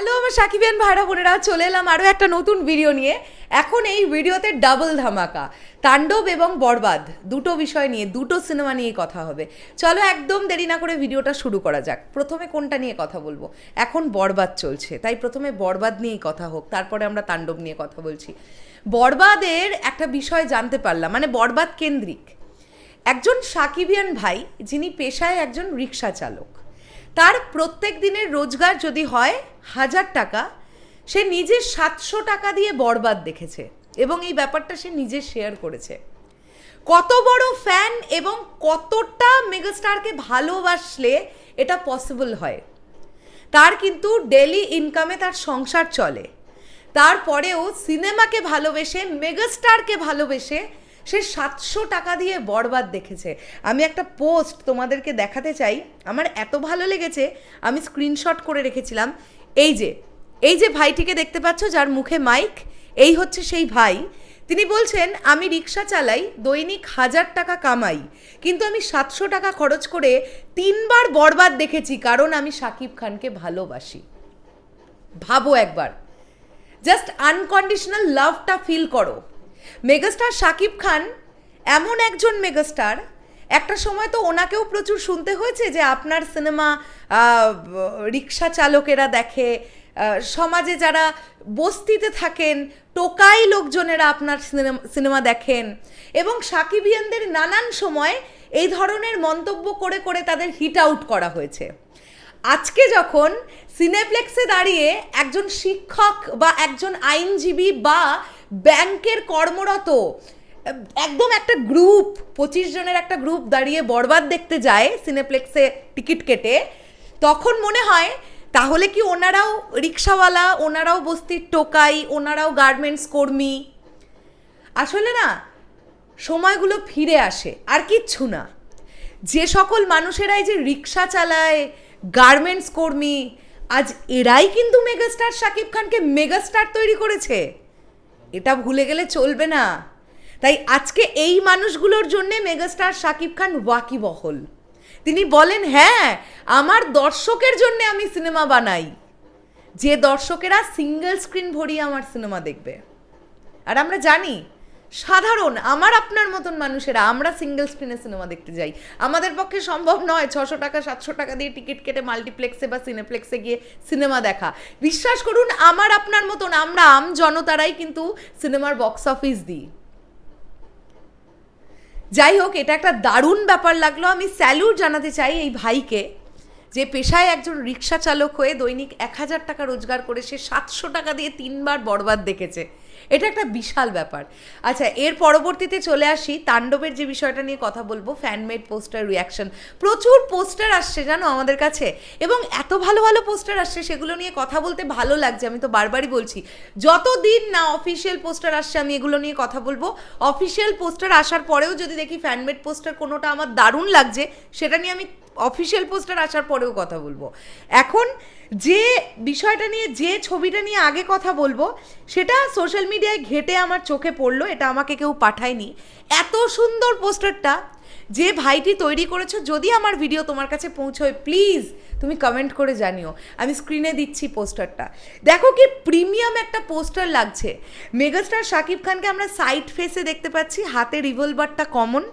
Hello, আমার সাকিবিয়ান ভাইরা বোনেরা, চলে এলাম আরও একটা নতুন ভিডিও নিয়ে। এখন এই ভিডিওতে ডাবল ধামাকা, তাণ্ডব এবং বরবাদ, দুটো বিষয় নিয়ে, দুটো সিনেমা নিয়ে কথা হবে। চলো একদম দেরি না করে ভিডিওটা শুরু করা যাক। প্রথমে কোনটা নিয়ে কথা বলব? এখন বরবাদ চলছে, তাই প্রথমে বরবাদ নিয়েই কথা হোক, তারপরে আমরা তাণ্ডব নিয়ে কথা বলছি। বরবাদের একটা বিষয় জানতে পারলাম মানে বরবাদ কেন্দ্রিক। একজন সাকিবিয়ান ভাই, যিনি পেশায় একজন রিক্সা চালক। তার প্রত্যেক দিনের রোজগার যদি হয় হাজার টাকা, সে নিজে সাতশো টাকা দিয়ে বরবাদ দেখেছে এবং এই ব্যাপারটা সে নিজে শেয়ার করেছে। কত বড় ফ্যান এবং কতটা মেগাস্টারকে ভালোবাসলে এটা পসিবল হয়। তার কিন্তু ডেলি ইনকামে তার সংসার চলে। তারপরেও সিনেমাকে ভালোবেসে মেগাস্টারকে ভালোবেসে সে সাতশো টাকা দিয়ে বরবাদ দেখেছে। আমি একটা পোস্ট তোমাদেরকে দেখাতে চাই। আমার এত ভালো লেগেছে, আমি স্ক্রিনশট করে রেখেছিলাম। এই যে এই যে ভাইটিকে দেখতে পাচ্ছ যার মুখে মাইক, এই হচ্ছে সেই ভাই। তিনি বলছেন, আমি রিক্সা চালাই, দৈনিক হাজার টাকা কামাই, কিন্তু আমি সাতশো টাকা খরচ করে তিনবার বরবাদ দেখেছি, কারণ আমি শাকিব খানকে ভালোবাসি। ভাবো একবার। জাস্ট আনকন্ডিশনাল লাভটা ফিল করো। মেগাস্টার শাকিব খান এমন একজন মেগাস্টার। একটা সময় তো ওনাকেও প্রচুর শুনতে হয়েছে যে আপনার সিনেমা রিক্সা চালকেরা দেখে সমাজে যারা বস্তিতে থাকেন, টোকাই লোকজনেরা আপনার সিনেমা সিনেমা দেখেন। এবং সাকিবিয়ানদের নানান সময় এই ধরনের মন্তব্য করে করে তাদের হিট আউট করা হয়েছে। আজকে যখন সিনেপ্লেক্সে দাঁড়িয়ে একজন শিক্ষক বা একজন আইনজীবী বা ব্যাংকের কর্মরত। একদম একটা গ্রুপ, পঁচিশ জনের একটা গ্রুপ দাঁড়িয়ে বরবাদ দেখতে যায় সিনেপ্লেক্সে টিকিট কেটে। তখন মনে হয়, তাহলে কি ওনারাও রিক্সাওয়ালা, ওনারাও বস্তির টোকাই, ওনারাও গার্মেন্টস কর্মী? আসলে না, সময়গুলো ফিরে আসে, আর কিচ্ছু না। যে সকল মানুষেরাই যে রিক্সা চালায়, গার্মেন্টস কর্মী, আজ এরাই কিন্তু মেগাস্টার শাকিব খানকে মেগাস্টার তৈরি করেছে। এটা ভুলে গেলে চলবে না। তাই আজকে এই মানুষগুলোর জন্যে মেগাস্টার শাকিব খান ওয়াকিবহল। তিনি বলেন হ্যাঁ আমার দর্শকের জন্যে আমি সিনেমা বানাই। যে দর্শকেরা সিঙ্গেল স্ক্রিন ভরিয়ে আমার সিনেমা দেখবে। আর আমরা জানি সাধারণ, আমার আপনার মতন মানুষেরা, আমরা সিঙ্গেল স্ক্রিনে সিনেমা দেখতে যাই। আমাদের পক্ষে সম্ভব নয় ছশো টাকা, সাতশো টাকা দিয়ে টিকিট কেটে মাল্টিপ্লেক্সে বা সিনেপ্লেক্সে গিয়ে সিনেমা দেখা। বিশ্বাস করুন, আমার আপনার মতন, আমরা আম জনতারাই কিন্তু সিনেমার বক্স অফিস দিই। যাই হোক, এটা একটা দারুণ ব্যাপার লাগল। আমি স্যালুট জানাতে চাই এই ভাইকে, যে পেশায় একজন রিক্সা চালক হয়ে দৈনিক এক হাজার টাকা রোজগার করে সে সাতশো টাকা দিয়ে তিনবার বরবাদ দেখেছে। এটা একটা বিশাল ব্যাপার। আচ্ছা এর পরবর্তীতে চলে আসি তাণ্ডবের যে বিষয়টা নিয়ে কথা বলব ফ্যানমেড পোস্টার রিয়াকশন প্রচুর পোস্টার আসছে জানো আমাদের কাছে, এবং এত ভালো ভালো পোস্টার আসছে সেগুলো নিয়ে কথা বলতে ভালো লাগছে, আমি তো বারবারই বলছি। যতদিন না অফিসিয়াল পোস্টার আসছে, আমি এগুলো নিয়ে কথা বলব। অফিসিয়াল পোস্টার আসার পরেও যদি দেখি ফ্যানমেড পোস্টার কোনোটা আমার দারুণ লাগছে, সেটা নিয়ে আমি অফিসিয়াল পোস্টার আসার পরেও কথা বলব। এখন যে বিষয়টা নিয়ে, যে ছবিটা নিয়ে আগে কথা বলব, সেটা সোশ্যাল মিডিয়ায় ঘেটে আমার চোখে পড়ল, এটা আমাকে কেউ পাঠায়নি। এত সুন্দর পোস্টারটা যে ভাইটি তৈরি করেছ, যদি আমার ভিডিও তোমার কাছে পৌঁছয় প্লিজ তুমি কমেন্ট করে জানিও। আমি স্ক্রিনে দিচ্ছি পোস্টারটা দেখো কি প্রিমিয়াম একটা পোস্টার লাগছে। মেগাস্টার শাকিব খানকে আমরা সাইড ফেসে দেখতে পাচ্ছি, হাতে রিভলভারটা কমন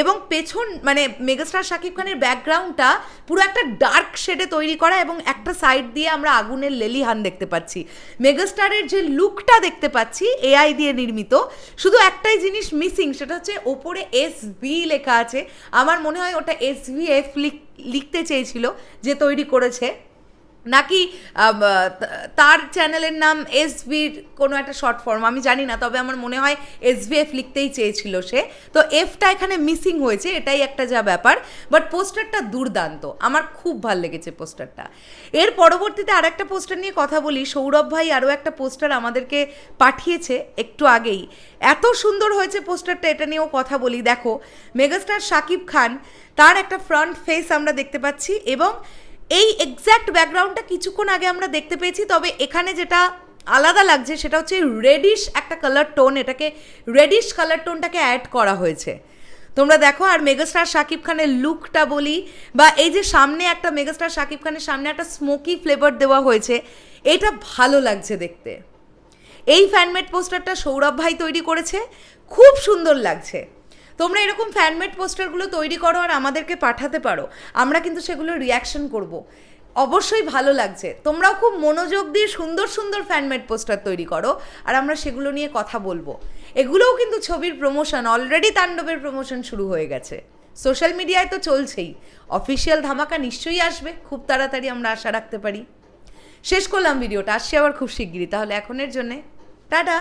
এবং পেছন মানে মেগাস্টার শাকিব খানের ব্যাকগ্রাউন্ডটা পুরো একটা ডার্ক শেডে তৈরি করা এবং একটা সাইড দিয়ে আমরা আগুনের লেলিহান দেখতে পাচ্ছি। মেগাস্টারের যে লুকটা দেখতে পাচ্ছি এআই দিয়ে নির্মিত, শুধু একটাই জিনিস মিসিং সেটা হচ্ছে ওপরে এস বি লেখা আছে। আমার মনে হয় ওটা এস ভি এফ লিখতে চেয়েছিল যে তৈরি করেছে। নাকি তার চ্যানেলের নাম এস ভির কোনো একটা শর্ট ফর্ম, আমি জানি না, তবে আমার মনে হয় এস এফ লিখতেই চেয়েছিল সে। তো এফটা এখানে মিসিং হয়েছে, এটাই একটা যা ব্যাপার। বাট পোস্টারটা দুর্দান্ত, আমার খুব ভালো লেগেছে পোস্টারটা। এর পরবর্তীতে আর একটা পোস্টার নিয়ে কথা বলি, সৌরভ ভাই আরও একটা পোস্টার আমাদেরকে পাঠিয়েছে একটু আগেই। এত সুন্দর হয়েছে পোস্টারটা, এটা নিয়েও কথা বলি। দেখো, মেগাস্টার শাকিব খান, তার একটা ফ্রন্ট ফেস আমরা দেখতে পাচ্ছি এবং এই এক্স্যাক্ট ব্যাকগ্রাউন্ডটা কিছুক্ষণ আগে আমরা দেখতে পেয়েছি, তবে এখানে যেটা আলাদা লাগছে সেটা হচ্ছে রেডিশ একটা কালার টোন এটাকে রেডিশ কালার টোনটাকে অ্যাড করা হয়েছে। তোমরা দেখো, আর মেগাস্টার শাকিব খানের লুকটা বলি, বা এই যে সামনে একটা মেগাস্টার শাকিব খানের সামনে একটা স্মোকি ফ্লেভার দেওয়া হয়েছে, এটা ভালো লাগছে দেখতে। এই ফ্যানমেড পোস্টারটা সৌরভ ভাই তৈরি করেছে, খুব সুন্দর লাগছে। তোমরা এরকম ফ্যানমেড পোস্টারগুলো তৈরি করো আর আমাদেরকে পাঠাতে পারো। আমরা কিন্তু সেগুলো রিয়াকশন করব। অবশ্যই ভালো লাগছে। তোমরাও খুব মনোযোগ দিয়ে সুন্দর সুন্দর ফ্যানমেড পোস্টার তৈরি করো আর আমরা সেগুলো নিয়ে কথা বলব। এগুলোও কিন্তু ছবির প্রমোশন অলরেডি তাণ্ডবের প্রমোশন শুরু হয়ে গেছে। সোশ্যাল মিডিয়ায় তো চলছেই। অফিসিয়াল ধামাকা নিশ্চয়ই আসবে। খুব তাড়াতাড়ি আমরা আশা রাখতে পারি। শেষ করলাম ভিডিওটা আসছি আবার খুব শিগগিরই। তাহলে এখনের জন্যে, টাটা!